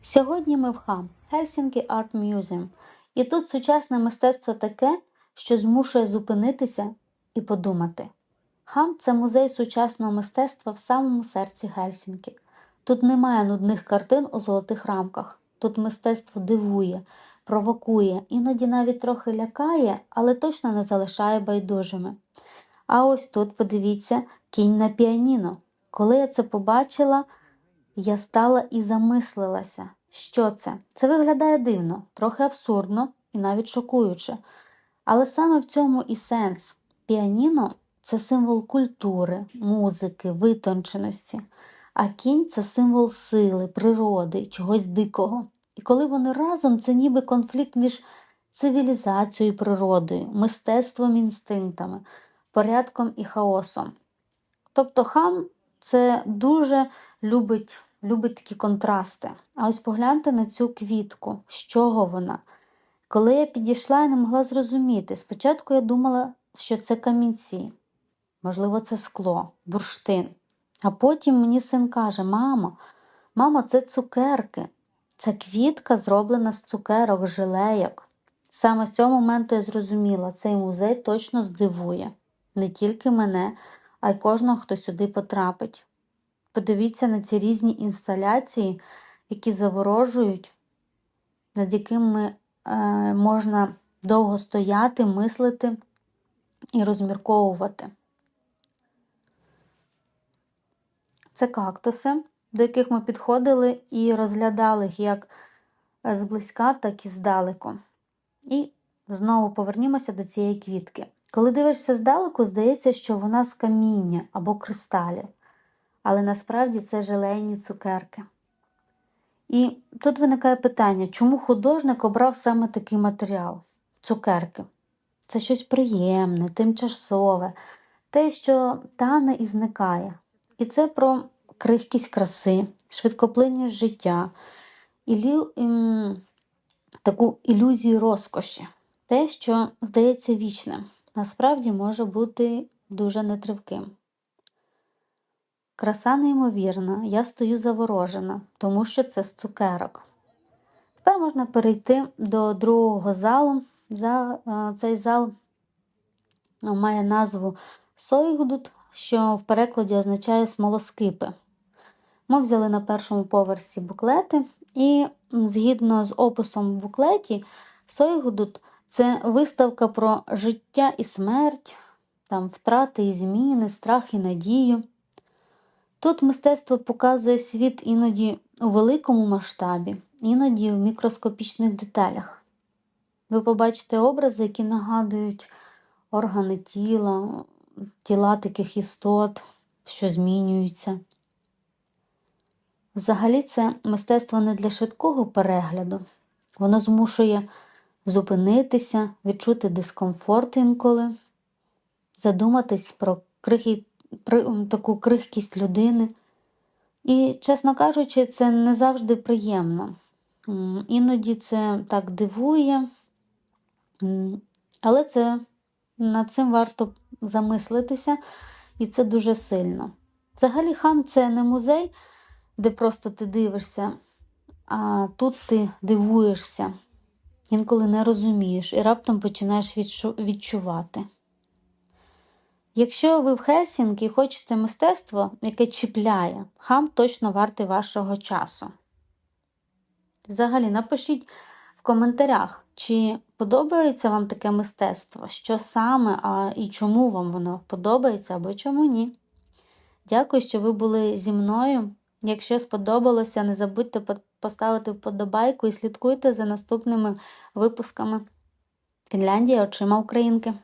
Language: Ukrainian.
Сьогодні ми в хам Helsinki Art Museum, і тут сучасне мистецтво таке, що змушує зупинитися і подумати. Хам це музей сучасного мистецтва в самому серці Гельсінкі. Тут немає нудних картин у золотих рамках. Тут мистецтво дивує, провокує, іноді навіть трохи лякає, але точно не залишає байдужими. А ось тут, подивіться, кінь на піаніно. Коли я це побачила, я стала і замислилася, що це. Це виглядає дивно, трохи абсурдно і навіть шокуюче. Але саме в цьому і сенс. Піаніно це символ культури, музики, витонченості, а кінь це символ сили, природи, чогось дикого. І коли вони разом, це ніби конфлікт між цивілізацією і природою, мистецтвом інстинктами, порядком і хаосом. Тобто хам це дуже любить, любить такі контрасти. А ось погляньте на цю квітку, з чого вона. Коли я підійшла, я не могла зрозуміти. Спочатку я думала, що це камінці, можливо, це скло, бурштин. А потім мені син каже: Мамо, мамо, це цукерки. Ця квітка зроблена з цукерок, жилейок. Саме з цього моменту я зрозуміла, цей музей точно здивує не тільки мене, а й кожного, хто сюди потрапить. Подивіться на ці різні інсталяції, які заворожують, над якими е, можна довго стояти, мислити і розмірковувати. Це кактуси, до яких ми підходили і розглядали їх як зблизька, так і здалеку. І знову повернімося до цієї квітки. Коли дивишся здалеку, здається, що вона з каміння або кристалів, але насправді це желейні цукерки. І тут виникає питання, чому художник обрав саме такий матеріал цукерки? Це щось приємне, тимчасове, те, що тане і зникає. І це про крихкість краси, швидкоплинність життя, ілю... ім... таку ілюзію розкоші, те, що здається вічним, насправді може бути дуже нетривким. Краса неймовірна, я стою заворожена, тому що це з цукерок. Тепер можна перейти до другого залу. За, е, Цей зал е, має назву Сойгудут, що в перекладі означає смолоскипи. Ми взяли на першому поверсі буклети, і згідно з описом в буклеті, Сойгудут це виставка про життя і смерть, там втрати і зміни, страх і надію. Тут мистецтво показує світ іноді у великому масштабі, іноді в мікроскопічних деталях. Ви побачите образи, які нагадують органи тіла, тіла таких істот, що змінюються. Взагалі, це мистецтво не для швидкого перегляду, воно змушує зупинитися, відчути дискомфорт інколи, задуматись про крихі таку крихкість людини. І, чесно кажучи, це не завжди приємно. Іноді це так дивує, але це, над цим варто замислитися, і це дуже сильно. Взагалі, хам це не музей, де просто ти дивишся, а тут ти дивуєшся, інколи не розумієш і раптом починаєш відчувати. Якщо ви в Хельсінкі хочете мистецтво, яке чіпляє, хам точно вартий вашого часу. Взагалі, напишіть в коментарях, чи подобається вам таке мистецтво, що саме а і чому вам воно подобається або чому ні. Дякую, що ви були зі мною. Якщо сподобалося, не забудьте поставити вподобайку і слідкуйте за наступними випусками Фінляндія очима Українки.